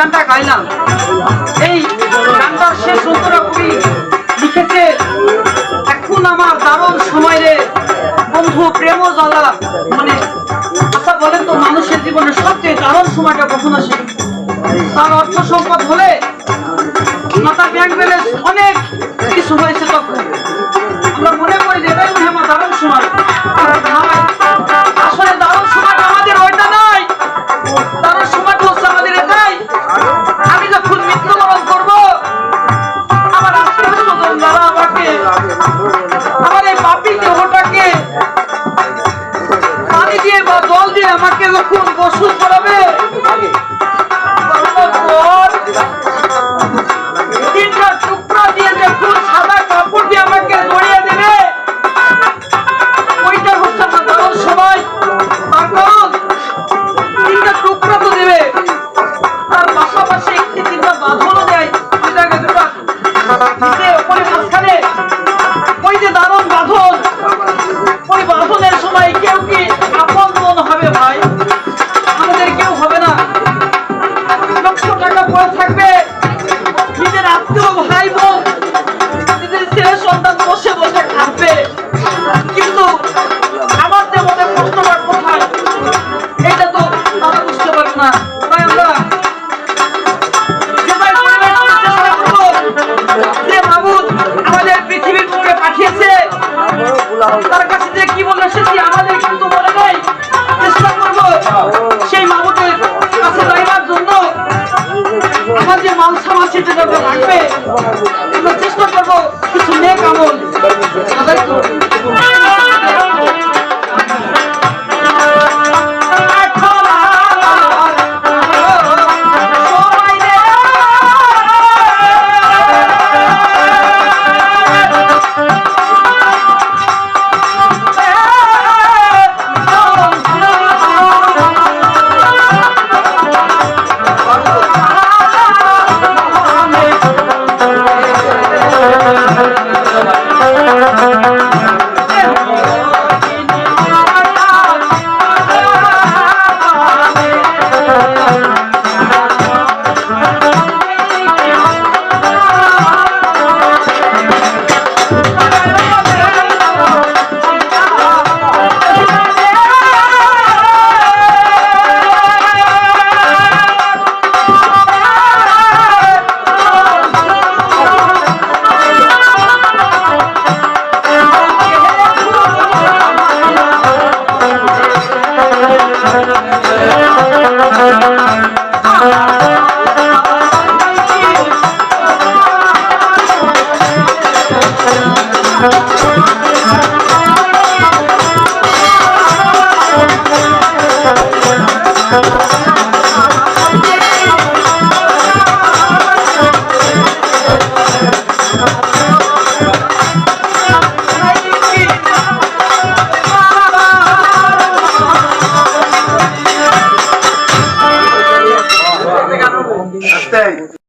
গানটা গাইলাম। এই গানটার শেষ উত্তরা কবি লিখেছে। এখন আমার দারুণ সময় রে বন্ধু প্রেম জ্বালা। মানে আচ্ছা বলেন তো, মানুষের জীবনে সবচেয়ে দারুণ সময়টা কখন আসে? তার অর্থ সম্পদ হলে